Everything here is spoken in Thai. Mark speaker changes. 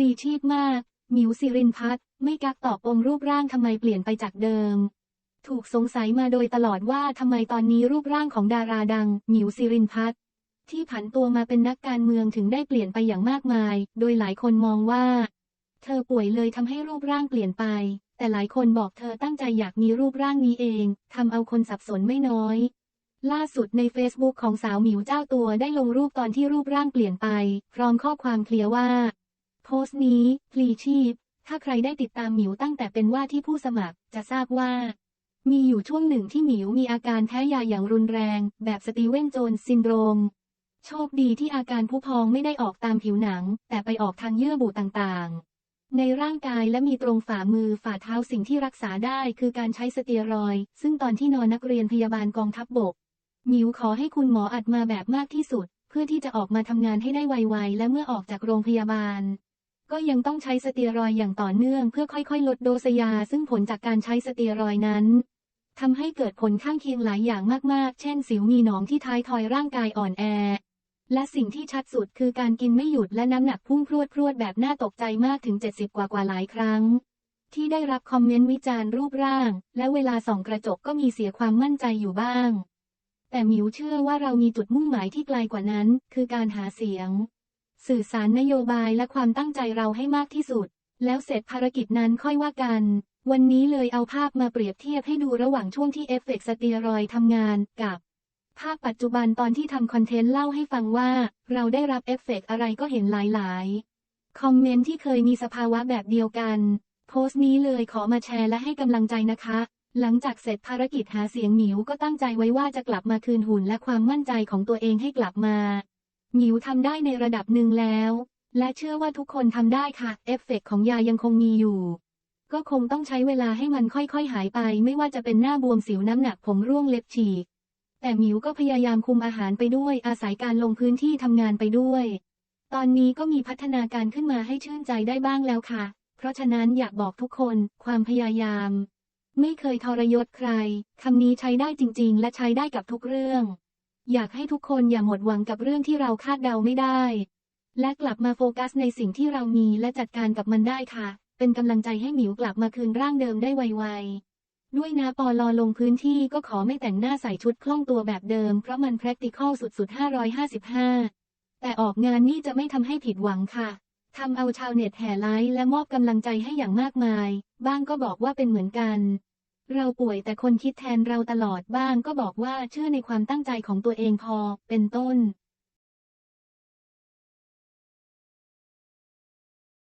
Speaker 1: ลีชีพมาก หมิวสิรินพัฒน์ไม่กักตอบองรูปร่างทำไมเปลี่ยนไปจากเดิม ถูกสงสัยมาโดยตลอดว่าทำไมตอนนี้รูปร่างของดาราดัง หมิวสิรินพัฒน์ที่ผันตัวมาเป็นนักการเมืองถึงได้เปลี่ยนไปอย่างมากมาย โดยหลายคนมองว่า เธอป่วยเลยทำให้รูปร่างเปลี่ยนไป แต่หลายคนบอกเธอตั้งใจอยากมีรูปร่างนี้เองทำเอาคนสับสนไม่น้อย ล่าสุดใน Facebook ของสาวหมิวเจ้าตัวได้ลงรูปตอนที่รูปร่างเปลี่ยนไป พร้อมข้อความเคลียร์ว่า พสต์นี้พลีชีพ ถ้าใครได้ติดตามหมิวตั้งแต่เป็นว่าที่ผู้สมัครจะทราบว่า มีอยู่ช่วงหนึ่งที่หมิวมีอาการแพ้ยาอย่างรุนแรง แบบสตีเวนโจนซินโดรม โชคดีที่อาการผู้พองไม่ได้ออกตามผิวหนัง แต่ไปออกทางเยื่อบุต่างๆ ในร่างกายและมีตรงฝ่ามือฝ่าเท้าสิ่งที่รักษาได้คือการใช้สเตียรอย ซึ่งตอนที่นอนนักเรียนพยาบาลกองทัพบบกหมิวขอให้คุณหมออัดมาแบบมากที่สุด เพื่อที่จะออกมาทำงานให้ได้ไวๆ และเมื่อออกจากโรงพยาบาล ก็ยังต้องใช้สเตียรอยอย่างต่อเนื่องเพื่อค่อยๆ ลดโดสยา ซึ่งผลจากการใช้สเตียรอยนั้นทำให้เกิดผลข้างเคียงหลายอย่างมากๆ เช่น สิวมีหนองที่ท้ายทอยร่างกายอ่อนแอ และสิ่งที่ชัดสุดคือการกินไม่หยุดและน้ำหนักพุ่งพรวดพรวดแบบน่าตกใจมากถึง 70 กว่ากว่าหลายครั้ง ที่ได้รับคอมเมนต์วิจารณ์รูปร่าง และเวลาส่องกระจกก็มีเสียความมั่นใจอยู่บ้าง แต่มิวเชื่อว่าเรามีจุดมุ่งหมายที่ไกลกว่านั้น คือการหาเสียง สื่อสารนโยบายและความตั้งใจเราให้มากที่สุด แล้วเสร็จภารกิจนั้นค่อยว่ากัน วันนี้เลยเอาภาพมาเปรียบเทียบให้ดูระหว่างช่วงที่เอฟเฟกต์สเตียรอยทำงานกับ ภาพปัจจุบันตอนที่ทำคอนเทนต์เล่าให้ฟังว่า เราได้รับเอฟเฟกต์อะไรก็เห็นหลายๆ คอมเมนต์ที่เคยมีสภาวะแบบเดียวกัน โพสต์นี้เลยขอมาแชร์และให้กำลังใจนะคะ หลังจากเสร็จภารกิจหาเสียงหมิวก็ตั้งใจไว้ว่าจะกลับมาคืนหุ่นและความมั่นใจของตัวเองให้กลับมา หมิวทำได้ในระดับหนึ่งแล้ว และเชื่อว่าทุกคนทำได้ค่ะ เอฟเฟกต์ของยายังคงมีอยู่ ก็คงต้องใช้เวลาให้มันค่อยๆ หายไป ไม่ว่าจะเป็นหน้าบวมสิวน้ำหนักผมร่วงเล็บฉีก แต่หมิวก็พยายามคุมอาหารไปด้วย อาศัยการลงพื้นที่ทำงานไปด้วย ตอนนี้ก็มีพัฒนาการขึ้นมาให้ชื่นใจได้บ้างแล้วค่ะ เพราะฉะนั้นอยากบอกทุกคน ความพยายาม ไม่เคยทรยศใครคำนี้ใช้ได้จริง ๆ และใช้ได้กับทุกเรื่อง อยากให้ทุกคนอย่าหมดหวังกับเรื่องที่เราคาดเดาไม่ได้ และกลับมาโฟกัสในสิ่งที่เรามีและจัดการกับมันได้ค่ะ เป็นกำลังใจให้หมิวกลับมาคืนร่างเดิมได้ไวๆ ด้วยนะปอลอลงพื้นที่ก็ขอไม่แต่งหน้าใส่ชุดคล่องตัวแบบเดิม เพราะมัน practical สุดๆ 555 แต่ออกงานนี่จะไม่ทำให้ผิดหวังค่ะทำเอาชาวเน็ตแห่ไลค์และมอบกำลังใจให้อย่างมากมาย บ้างก็บอกว่าเป็นเหมือนกัน เราป่วยแต่คนคิดแทนเราตลอดบ้างก็บอกว่าเชื่อในความตั้งใจของตัวเองพอ เป็นต้น